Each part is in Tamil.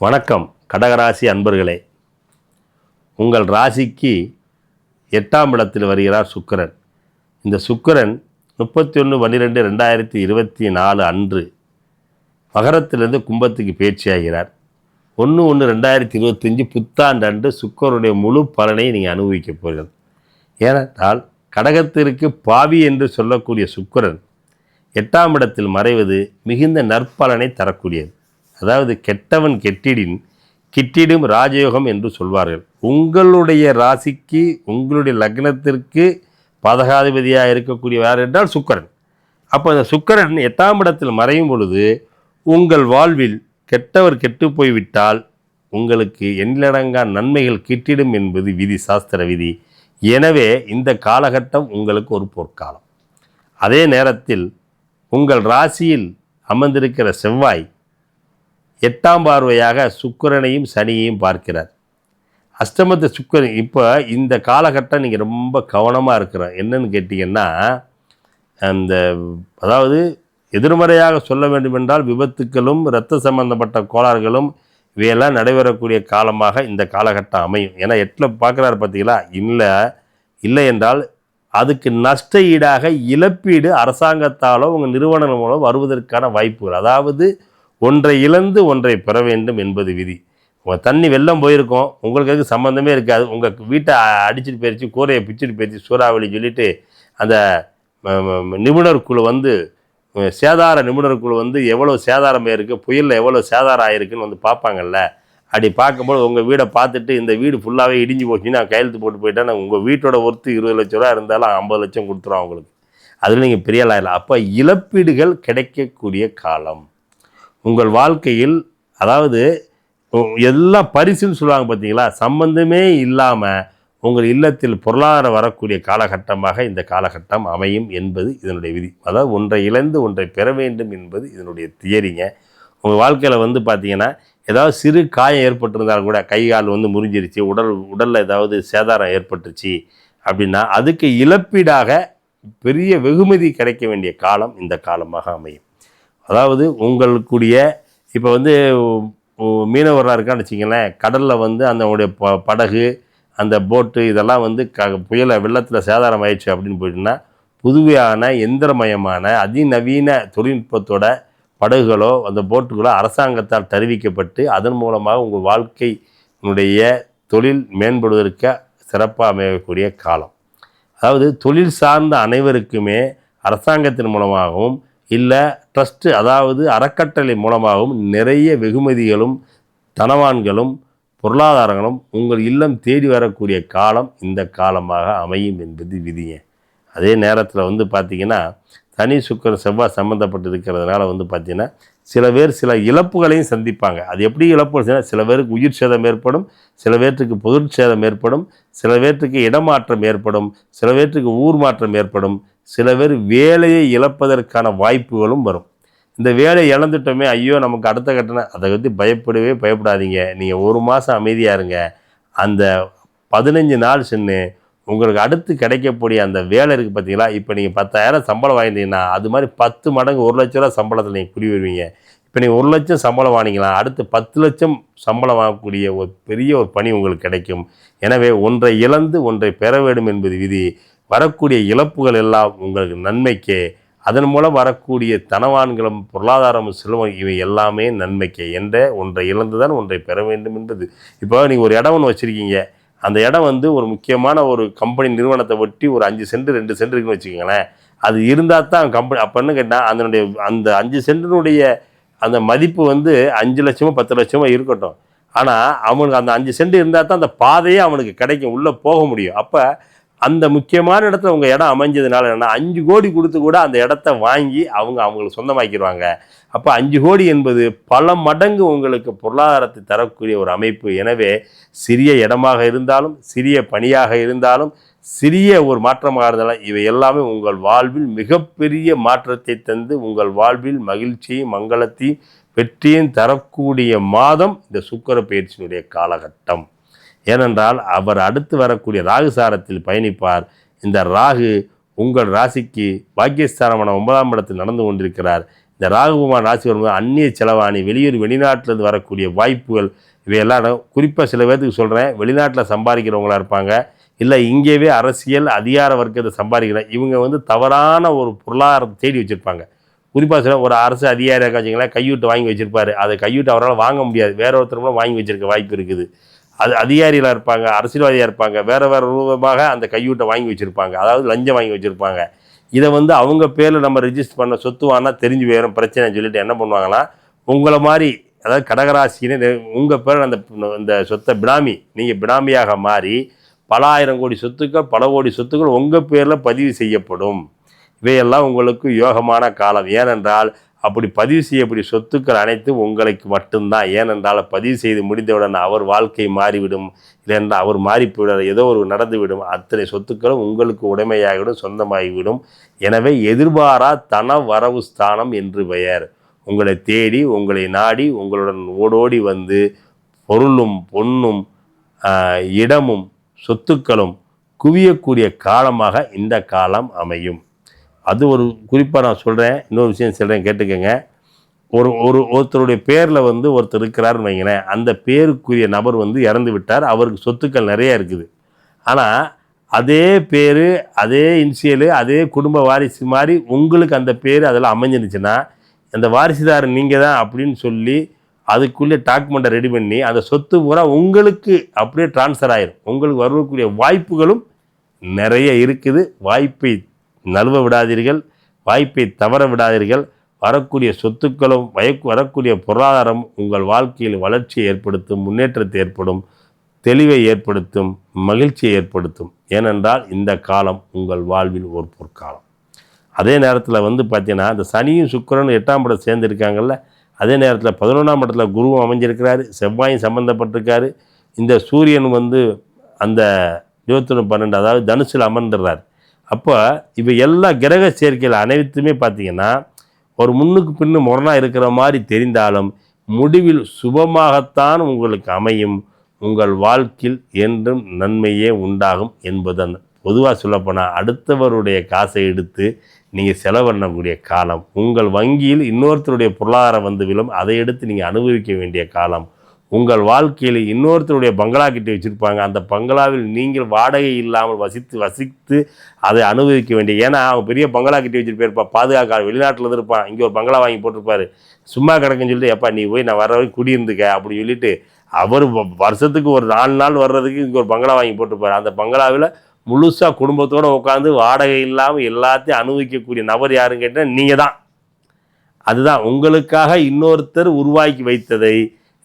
வணக்கம் கடகராசி அன்பர்களே. உங்கள் ராசிக்கு எட்டாம் இடத்தில் வருகிறார் சுக்கிரன். இந்த சுக்கரன் முப்பத்தி ஒன்று பன்னிரெண்டு ரெண்டாயிரத்தி இருபத்தி நாலு அன்று மகரத்திலிருந்து கும்பத்துக்கு பேச்சியாகிறார். ஒன்று ஒன்று ரெண்டாயிரத்தி இருபத்தஞ்சி புத்தாண்டு அன்று சுக்கரனுடைய முழு பலனை நீங்கள் அனுபவிக்கப் போகிறது ஏனென்றால் கடகத்திற்கு பாவி என்று சொல்லக்கூடிய சுக்கரன் எட்டாம் இடத்தில் மறைவது மிகுந்த நற்பலனை தரக்கூடியது. அதாவது கெட்டவன் கெட்டிடின் கிட்டிடும் ராஜயோகம் என்று சொல்வார்கள். உங்களுடைய ராசிக்கு உங்களுடைய லக்னத்திற்கு பதகாதிபதியாக இருக்கக்கூடிய யார் என்றால் சுக்கரன். அப்போ அந்த சுக்கரன் எட்டாம் இடத்தில் மறையும் பொழுது உங்கள் வாழ்வில் கெட்டவர் கெட்டு போய்விட்டால் உங்களுக்கு எண்ணிலடங்கா நன்மைகள் கிட்டிடும் என்பது விதி சாஸ்திர விதி. எனவே இந்த காலகட்டம் உங்களுக்கு ஒரு பொற்காலம். அதே நேரத்தில் உங்கள் ராசியில் அமர்ந்திருக்கிற செவ்வாய் எட்டாம் பார்வையாக சுக்கரனையும் சனியையும் பார்க்கிறார். அஷ்டமத்து சுக்கரன் இப்போ இந்த காலகட்டம் நீங்கள் ரொம்ப கவனமாக இருக்கிறோம் என்னன்னு கேட்டிங்கன்னா அந்த அதாவது எதிர்மறையாக சொல்ல வேண்டுமென்றால் விபத்துக்களும் இரத்த சம்பந்தப்பட்ட கோளாறுகளும் இவையெல்லாம் நடைபெறக்கூடிய காலமாக இந்த காலகட்டம் அமையும். ஏன்னா எட்டில் பார்க்குறாரு பார்த்தீங்களா? இல்லை இல்லை என்றால் அதுக்கு நஷ்ட ஈடாக இழப்பீடு அரசாங்கத்தாலோ உங்கள் நிறுவனங்கள் மூலம் வருவதற்கான வாய்ப்புகள். அதாவது ஒன்றை இழந்து ஒன்றை பெற வேண்டும் என்பது விதி. உங்கள் தண்ணி வெள்ளம் போயிருக்கோம். உங்களுக்கு அதுக்கு சம்மந்தமே இருக்காது. உங்கள் வீட்டை அடிச்சுட்டு அடிச்சிட்டு போயிடுச்சு கூரையை பிச்சுட்டு போயிடுச்சு சூறாவளி சொல்லிட்டு அந்த நிபுணர் குழு வந்து சேதார நிபுணர் குழு வந்து எவ்வளோ சேதாரம் இருக்குது புயலில் எவ்வளோ சேதாரம் ஆயிருக்குன்னு வந்து பார்ப்பாங்கல்ல. அப்படி பார்க்கும்போது உங்கள் வீடை பார்த்துட்டு இந்த வீடு ஃபுல்லாகவே இடிஞ்சு போச்சுன்னு நான் கையெழுத்து போட்டு போயிட்டேன்னா உங்கள் வீட்டோட ஒர்த்து இருபது லட்ச ரூபா இருந்தாலும் ஐம்பது லட்சம் கொடுத்துரும் அவங்களுக்கு. அதில் நீங்கள் பெரிய அப்போ இழப்பீடுகள் கிடைக்கக்கூடிய காலம். உங்கள் வாழ்க்கையில் அதாவது எல்லா எல்லாம் பரிசுன்னு சொல்லுவாங்க பார்த்தீங்களா சம்பந்தமே இல்லாமல் உங்கள் இல்லத்தில் பொருளாதாரம் வரக்கூடிய காலகட்டமாக இந்த காலகட்டம் அமையும் என்பது இதனுடைய விதி. அதாவது ஒன்றை இழந்து ஒன்றை பெற வேண்டும் என்பது இதனுடைய தியரிங்க. உங்கள் வாழ்க்கையில் வந்து பார்த்தீங்கன்னா ஏதாவது சிறு காயம் ஏற்பட்டிருந்தால் கூட கை கால் வந்து முறிஞ்சிருச்சு உடல் உடலில் ஏதாவது சேதாரம் ஏற்பட்டுச்சு அப்படின்னா அதுக்கு இழப்பீடாக பெரிய வெகுமதி கிடைக்க வேண்டிய காலம் இந்த காலமாக அமையும். அதாவது உங்களுக்குடைய இப்போ வந்து மீனவராக இருக்கான்னு வச்சிங்களேன் கடலில் வந்து அந்தவுடைய ப படகு அந்த போட்டு இதெல்லாம் வந்து க புயலை வெள்ளத்தில் சேதாரம் ஆயிடுச்சு அப்படின்னு போயிட்டுன்னா புதுவையான எந்திரமயமான அதிநவீன தொழில்நுட்பத்தோட படகுகளோ அந்த போட்டுகளோ அரசாங்கத்தால் தருவிக்கப்பட்டு அதன் மூலமாக உங்கள் வாழ்க்கையினுடைய தொழில் மேம்படுவதற்கு சிறப்பாக அமையக்கூடிய காலம். அதாவது தொழில் சார்ந்த அனைவருக்குமே அரசாங்கத்தின் மூலமாகவும் இல்லை ட்ரஸ்ட்டு அதாவது அறக்கட்டளை மூலமாகவும் நிறைய வெகுமதிகளும் தனவான்களும் பொருளாதாரங்களும் உங்கள் இல்லம் தேடி வரக்கூடிய காலம் இந்த காலமாக அமையும் என்பது விதிங்க. அதே நேரத்தில் வந்து பார்த்திங்கன்னா சனி சுக்கர செவ்வாய் சம்மந்தப்பட்டு இருக்கிறதுனால வந்து பார்த்திங்கன்னா சில பேர் சில இழப்புகளையும் சந்திப்பாங்க. அது எப்படி இழப்பு சில பேருக்கு உயிர் சேதம் ஏற்படும் சில பேர்த்துக்கு பொருட்சேதம் ஏற்படும் சில பேர்த்துக்கு இடமாற்றம் ஏற்படும் சில பேர்த்துக்கு ஊர் மாற்றம் ஏற்படும் சில பேர் வேலையை இழப்பதற்கான வாய்ப்புகளும் வரும். இந்த வேலையை இழந்துட்டோமே ஐயோ நமக்கு அடுத்த கட்டணம் அதை பற்றி பயப்படவே பயப்படாதீங்க. நீங்கள் ஒரு மாதம் அமைதியாக இருங்க. அந்த பதினஞ்சு நாள் சென்று உங்களுக்கு அடுத்து கிடைக்கக்கூடிய அந்த வேலை இருக்குது பார்த்தீங்களா இப்போ நீங்கள் பத்தாயிரம் சம்பளம் வாங்கிட்டீங்கன்னா அது மாதிரி பத்து மடங்கு ஒரு லட்ச ரூபா சம்பளத்தில் நீங்கள் குடி வருவீங்க. இப்போ நீங்கள் ஒரு லட்சம் சம்பளம் வாங்கிக்கலாம் அடுத்து பத்து லட்சம் சம்பளம் வாங்கக்கூடிய ஒரு பெரிய ஒரு பணி உங்களுக்கு கிடைக்கும். எனவே ஒன்றை இழந்து ஒன்றை பெற வேண்டும் என்பது விதி. வரக்கூடிய இழப்புகள் எல்லாம் உங்களுக்கு நன்மைக்கே. அதன் மூலம் வரக்கூடிய தனவான்களும் பொருளாதாரமும் செல்வம் இவை எல்லாமே நன்மைக்கே. என்ற ஒன்றை இழந்துதான் ஒன்றை பெற வேண்டும் என்பது. இப்போ நீங்கள் ஒரு இடம் ஒன்று வச்சுருக்கீங்க. அந்த இடம் வந்து ஒரு முக்கியமான ஒரு கம்பெனி நிறுவனத்தை ஒட்டி ஒரு அஞ்சு சென்ட் ரெண்டு சென்ட் இருக்குன்னு வச்சுக்கோங்களேன். அது இருந்தால் தான் கம்பெனி அப்போன்னு கேட்டால் அதனுடைய அந்த அஞ்சு சென்டினுடைய அந்த மதிப்பு வந்து அஞ்சு லட்சமோ பத்து லட்சமோ இருக்கட்டும். ஆனால் அவனுக்கு அந்த அஞ்சு சென்ட் இருந்தால் தான் அந்த பாதையே அவனுக்கு கிடைக்கும். உள்ளே போக முடியும். அப்போ அந்த முக்கியமான இடத்துல உங்கள் இடம் அமைஞ்சதுனால என்னென்னா அஞ்சு கோடி கொடுத்து கூட அந்த இடத்த வாங்கி அவங்க அவங்களுக்கு சொந்தமாக்கிடுவாங்க அப்போ அஞ்சு கோடி என்பது பல மடங்கு உங்களுக்கு பொருளாதாரத்தை தரக்கூடிய ஒரு அமைப்பு. எனவே சிறிய இடமாக இருந்தாலும் சிறிய பணியாக இருந்தாலும் சிறிய ஒரு மாற்றமாக இருந்தாலும் இவை எல்லாமே உங்கள் வாழ்வில் மிகப்பெரிய மாற்றத்தை தந்து உங்கள் வாழ்வில் மகிழ்ச்சியும் மங்களத்தையும் வெற்றியும் தரக்கூடிய மாதம் இந்த சுக்கர பயிற்சியினுடைய காலகட்டம். ஏனென்றால் அவர் அடுத்து வரக்கூடிய ராகு சாரத்தில் பயணிப்பார். இந்த ராகு உங்கள் ராசிக்கு பாக்கியஸ்தானமான ஒன்பதாம் இடத்தில் நடந்து கொண்டிருக்கிறார். இந்த ராகுகுமார் ராசி வரும்போது அந்நிய செலவாணி வெளியூர் வெளிநாட்டிலிருந்து வரக்கூடிய வாய்ப்புகள் இவையெல்லாம் குறிப்பாக சில பேர்த்துக்கு சொல்கிறேன் வெளிநாட்டில் சம்பாதிக்கிறவங்களா இருப்பாங்க. இல்லை இங்கேயே அரசியல் அதிகார வர்க்கத்தை சம்பாதிக்கிற இவங்க வந்து தவறான ஒரு பொருளாதாரத்தை தேடி வச்சுருப்பாங்க. குறிப்பாக சில ஒரு அரசு அதிகாரியாக வச்சிங்களேன் கையூட்டு வாங்கி வச்சுருப்பாரு. அதை கையூட்டு அவரால் வாங்க முடியாது. வேற ஒருத்தர் மூலம் வாங்கி வச்சிருக்க வாய்ப்பு இருக்குது. அது அதிகாரிகளாக இருப்பாங்க அரசியல்வாதியாக இருப்பாங்க வேறு வேறு ரூபமாக அந்த கையூட்டை வாங்கி வச்சுருப்பாங்க. அதாவது லஞ்சம் வாங்கி வச்சுருப்பாங்க. இதை வந்து அவங்க பேரில் நம்ம ரிஜிஸ்டர் பண்ண சொத்து வாங்கினா தெரிஞ்சு போயிடும் பிரச்சனைன்னு சொல்லிட்டு என்ன பண்ணுவாங்கன்னா உங்களை மாதிரி அதாவது கடகராசின்னு உங்கள் பேர் அந்த இந்த சொத்தை பினாமி நீங்கள் பினாமியாக மாறி பல ஆயிரம் கோடி சொத்துக்கள் பல கோடி சொத்துக்கள் உங்கள் பேரில் பதிவு செய்யப்படும். இவையெல்லாம் உங்களுக்கு யோகமான காலம். ஏனென்றால் அப்படி பதிவு செய்யக்கூடிய சொத்துக்கள் அனைத்தும் உங்களுக்கு மட்டும்தான். ஏனென்றால் பதிவு செய்து முடிந்தவுடன் அவர் வாழ்க்கை மாறிவிடும். இல்லைன்றால் அவர் மாறி போய்விட ஏதோ ஒரு நடந்துவிடும். அத்தனை சொத்துக்களும் உங்களுக்கு உடைமையாகிவிடும் சொந்தமாகிவிடும். எனவே எதிர்பாரா தன வரவு ஸ்தானம் என்று பெயர். உங்களை தேடி உங்களை நாடி உங்களுடன் ஓடோடி வந்து பொருளும் பொன்னும் இடமும் சொத்துக்களும் குவியக்கூடிய காலமாக இந்த காலம் அமையும். அது ஒரு குறிப்பாக நான் சொல்கிறேன் இன்னொரு விஷயம் சொல்கிறேன் கேட்டுக்கங்க. ஒரு ஒரு ஒருத்தருடைய பேரில் வந்து ஒருத்தர் இருக்கிறாருன்னு வைங்களேன். அந்த பேருக்குரிய நபர் வந்து இறந்து விட்டார். அவருக்கு சொத்துக்கள் நிறைய இருக்குது. ஆனால் அதே பேர் அதே இன்சியலு அதே குடும்ப வாரிசு மாதிரி உங்களுக்கு அந்த பேர் அதில் அமைஞ்சிருந்துச்சுன்னா அந்த வாரிசுதாரர் நீங்கள் தான் அப்படின்னு சொல்லி அதுக்குள்ளே டாக்குமெண்ட்டை ரெடி பண்ணி அந்த சொத்து பூரா உங்களுக்கு அப்படியே ட்ரான்ஸ்ஃபர் ஆயிடும் உங்களுக்கு வரக்கூடிய வாய்ப்புகளும் நிறைய இருக்குது. வாய்ப்பை நழுவ விடாதீர்கள் வாய்ப்பை தவற விடாதீர்கள். வரக்கூடிய சொத்துக்களும் வயக்கு வரக்கூடிய பொருளாதாரம் உங்கள் வாழ்க்கையில் வளர்ச்சியை ஏற்படுத்தும் முன்னேற்றத்தை ஏற்படும் தெளிவை ஏற்படுத்தும் மகிழ்ச்சியை ஏற்படுத்தும். ஏனென்றால் இந்த காலம் உங்கள் வாழ்வில் ஒரு பொற்காலம். அதே நேரத்தில் வந்து பார்த்தீங்கன்னா இந்த சனியும் சுக்கரனும் எட்டாம் படம் சேர்ந்துருக்காங்கல்ல அதே நேரத்தில் பதினொன்றாம் இடத்துல குருவும் அமைஞ்சிருக்கிறாரு செவ்வாயும் சம்மந்தப்பட்டிருக்காரு இந்த சூரியன் வந்து அந்த இருபத்தொன்று பன்னெண்டு அதாவது தனுசில் அமர்ந்துடுறார். அப்போ இவை எல்லா கிரக சேர்க்கையில் அனைத்துமே பார்த்தீங்கன்னா ஒரு முன்னுக்கு பின்னு முரணாக இருக்கிற மாதிரி தெரிந்தாலும் முடிவில் சுபமாகத்தான் உங்களுக்கு அமையும். உங்கள் வாழ்க்கையில் என்றும் நன்மையே உண்டாகும் என்பதன் பொதுவாக சொல்லப்போனால் அடுத்தவருடைய காசை எடுத்து நீங்கள் செலவு பண்ணக்கூடிய காலம். உங்கள் வங்கியில் இன்னொருத்தருடைய பொருளாதாரம் வந்து விழும். அதை எடுத்து நீங்கள் அனுபவிக்க வேண்டிய காலம். உங்கள் வாழ்க்கையில் இன்னொருத்தருடைய பங்களா கிட்ட வச்சுருப்பாங்க. அந்த பங்களாவில் நீங்கள் வாடகை இல்லாமல் வசித்து வசித்து அதை அனுபவிக்க வேண்டிய ஏன்னா அவன் பெரிய பங்களா கிட்ட வச்சுட்டு பாதுகாக்க வெளிநாட்டில் இருப்பான். இங்கே ஒரு பங்களா வாங்கி போட்டிருப்பாரு. சும்மா கிடக்குன்னு சொல்லிட்டு எப்பா நீ போய் நான் வர வரைக்கும் குடியிருந்துக்க அப்படி சொல்லிட்டு அவர் வ- வருஷத்துக்கு ஒரு நாலு நாள் வர்றதுக்கு இங்கே ஒரு பங்களா வாங்கி போட்டிருப்பார். அந்த பங்களாவில் முழுசாக குடும்பத்தோடு உட்காந்து வாடகை இல்லாமல் எல்லாத்தையும் அனுபவிக்கக்கூடிய நபர் யாருன்னு கேட்டால் நீங்கள் தான் அதுதான். உங்களுக்காக இன்னொருத்தர் உருவாக்கி வைத்ததை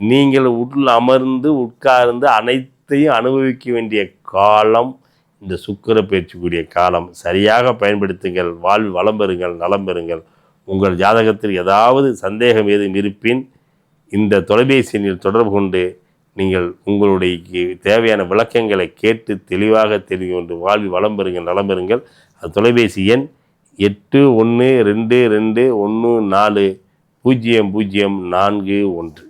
நீங்கள் உள் அமர்ந்து உட்கார்ந்து அனைத்தையும் அனுபவிக்க வேண்டிய காலம் இந்த சுக்கிர பயிற்சிக்குரிய காலம். சரியாக பயன்படுத்துங்கள் வாழ்வில் வளம் பெறுங்கள் நலம் பெறுங்கள். உங்கள் ஜாதகத்தில் ஏதாவது சந்தேகம் ஏதும் இருப்பின் இந்த தொலைபேசி எண்ணில் தொடர்பு கொண்டு நீங்கள் உங்களுடைய தேவையான விளக்கங்களை கேட்டு தெளிவாக தெரிந்து கொண்டு வாழ்வில் வளம் பெறுங்கள் நலம் பெறுங்கள். அது தொலைபேசி எண் எட்டு ஒன்று ரெண்டு ரெண்டு ஒன்று நாலு பூஜ்ஜியம் பூஜ்ஜியம் நான்கு ஒன்று.